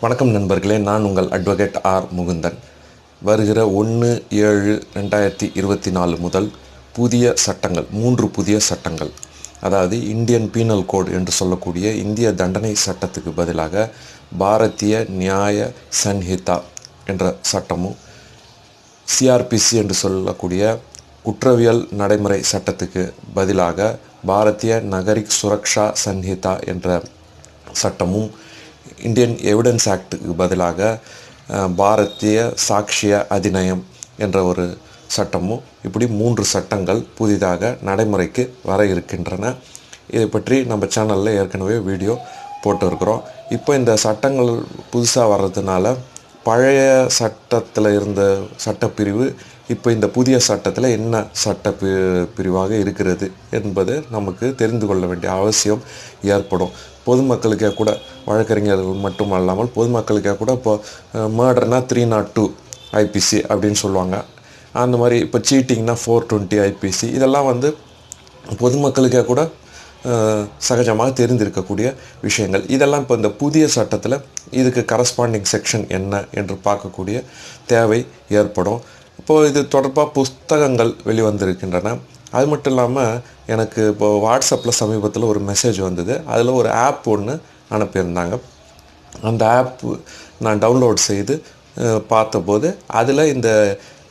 வணக்கம் நண்பர்களே நான் உங்கள் அட்வொகேட் ஆர் முகுந்தன். வருகிற ஒன்று ஏழு ரெண்டாயிரத்தி இருபத்தி நாலு முதல் புதிய சட்டங்கள் மூன்று புதிய சட்டங்கள் அதாவது இந்தியன் பீனல் கோட் என்று சொல்லக்கூடிய இந்திய தண்டனை சட்டத்துக்கு பதிலாக பாரதிய நியாய சன்ஹிதா என்ற சட்டமும் சிஆர்பிசி என்று சொல்லக்கூடிய குற்றவியல் நடைமுறை சட்டத்துக்கு பதிலாக பாரதிய நகரிக் சுரக்ஷா சன்ஹிதா என்ற சட்டமும் இந்தியன் எவிடன்ஸ் ஆக்டுக்கு பதிலாக பாரதிய சாட்சிய அதிநயம் என்ற ஒரு சட்டமும் இப்படி மூன்று சட்டங்கள் புதிதாக நடைமுறைக்கு வர இருக்கின்றன. இதை பற்றி நம்ம சேனலில் ஏற்கனவே வீடியோ போட்டிருக்கிறோம். இப்போ இந்த சட்டங்கள் புதுசாக வர்றதுனால பழைய சட்டத்தில் இருந்த சட்டப்பிரிவு இப்போ இந்த புதிய சட்டத்தில் என்ன சட்ட பிரிவாக இருக்கிறது என்பது நமக்கு தெரிந்து கொள்ள வேண்டிய அவசியம் ஏற்படும். பொதுமக்களுக்கே கூட வழக்கறிஞர்கள் மட்டும் அல்லாமல் பொதுமக்களுக்கே கூட இப்போ மர்டர்னா த்ரீ நாட் டூ ஐபிசி அப்படின்னு சொல்லுவாங்க. அந்த மாதிரி இப்போ சீட்டிங்னா ஃபோர் டுவெண்ட்டி ஐபிசி இதெல்லாம் வந்து பொதுமக்களுக்கே கூட சகஜமாக தெரிந்திருக்கக்கூடிய விஷயங்கள். இதெல்லாம் இப்போ இந்த புதிய சட்டத்தில் இதுக்கு கரஸ்பாண்டிங் செக்ஷன் என்ன என்று பார்க்கக்கூடிய தேவை ஏற்படும். இப்போது இது தொடர்பாக புஸ்தகங்கள் வெளிவந்திருக்கின்றன. அது மட்டும் இல்லாமல் எனக்கு இப்போ வாட்ஸ்அப்பில் சமீபத்தில் ஒரு மெசேஜ் வந்தது. அதில் ஒரு ஆப் ஒன்று அனுப்பியிருந்தாங்க. அந்த ஆப் நான் டவுன்லோட் செய்து பார்த்தபோது அதில் இந்த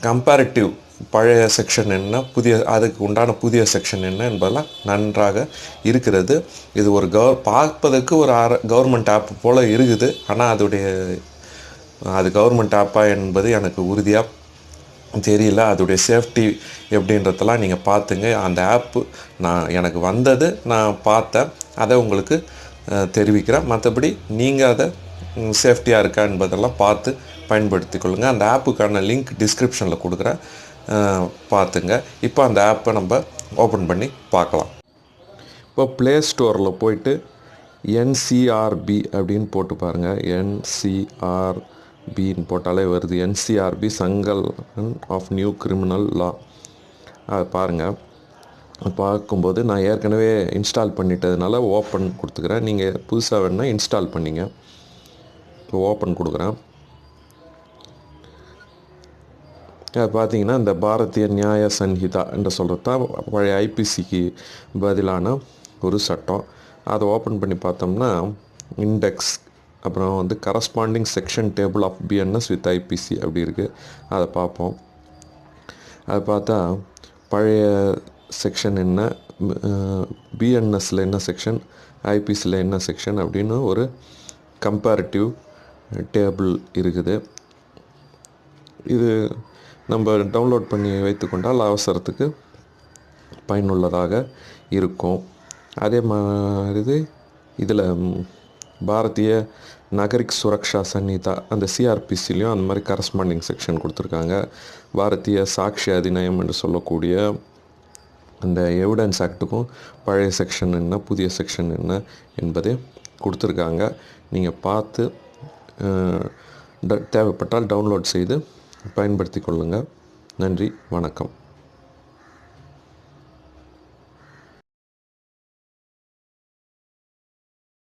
கம்பேரிட்டிவ் பழைய செக்ஷன் என்ன புதிய அதுக்கு உண்டான புதிய செக்ஷன் என்ன என்பதெல்லாம் நன்றாக இருக்கிறது. இது ஒரு கவர் பார்ப்பதற்கு ஒரு கவர்மெண்ட் ஆப் போல் இருக்குது. ஆனால் அதோடைய அது கவர்மெண்ட் ஆப்பா என்பது எனக்கு உறுதியாக தெரியல. அதோடைய சேஃப்டி எப்படின்றதெல்லாம் நீங்கள் பார்த்துங்க. அந்த ஆப்பு நான் எனக்கு வந்தது நான் பார்த்தேன். அதை உங்களுக்கு தெரிவிக்கிறேன். மற்றபடி நீங்கள் அதை சேஃப்டியாக இருக்கா என்பதெல்லாம் பார்த்து பயன்படுத்தி கொள்ளுங்கள் அந்த ஆப்புக்கான லிங்க் டிஸ்கிரிப்ஷனில் கொடுக்குறேன். பார்த்துங்க. இப்போ அந்த ஆப்பை நம்ம ஓப்பன் பண்ணி பார்க்கலாம். இப்போ ப்ளே ஸ்டோரில் போயிட்டு என்சிஆர்பி அப்படின்னு போட்டு பாருங்கள் என்சிஆர்பின்னு போட்டாலே வருது. என்சிஆர்பி சங்கல் ஆஃப் நியூ கிரிமினல் லா அதை பாருங்கள் பார்க்கும்போது நான் ஏற்கனவே இன்ஸ்டால் பண்ணிட்டதுனால ஓப்பன் கொடுத்துக்கிறேன். நீங்கள் புதுசாக வேணுன்னா இன்ஸ்டால் பண்ணிங்க. இப்போ ஓப்பன் கொடுக்குறேன். பார்த்தீங்கன்னா இந்த பாரதிய நியாய சன்ஹிதா என்று சொல்கிறது தான் பழைய ஐபிசிக்கு பதிலான ஒரு சட்டம். அதை ஓப்பன் பண்ணி பார்த்தோம்னா இண்டெக்ஸ் அப்புறம் வந்து corresponding section table of BNS with IPC அப்படி இருக்குது அதை பார்ப்போம். அதை பார்த்தா பழைய செக்ஷன் என்ன பிஎன்எஸில் என்ன செக்ஷன் ஐபிசியில் என்ன செக்ஷன் அப்படின்னு ஒரு கம்பேரிட்டிவ் டேபிள் இருக்குது. இது நம்ம டவுன்லோட் பண்ணி வைத்துக்கொண்டால் அவசரத்துக்கு பயனுள்ளதாக இருக்கும். அதே மாதிரி இதில் பாரதிய நகரிக் சுரக்ஷா சன்னிதா அந்த சிஆர்பிசிலையும் அந்த மாதிரி கரஸ்பாண்டிங் செக்ஷன் கொடுத்துருக்காங்க. பாரதிய சாட்சி அதிநயம் என்று சொல்லக்கூடிய அந்த எவிடன்ஸ் ஆக்ட்டுக்கும் பழைய செக்ஷன் என்ன புதிய செக்ஷன் என்ன என்பதை கொடுத்துருக்காங்க. நீங்கள் பார்த்து ட- தேவைப்பட்டால் டவுன்லோட் செய்து பயன்படுத்தி கொள்ளுங்கள் நன்றி வணக்கம்.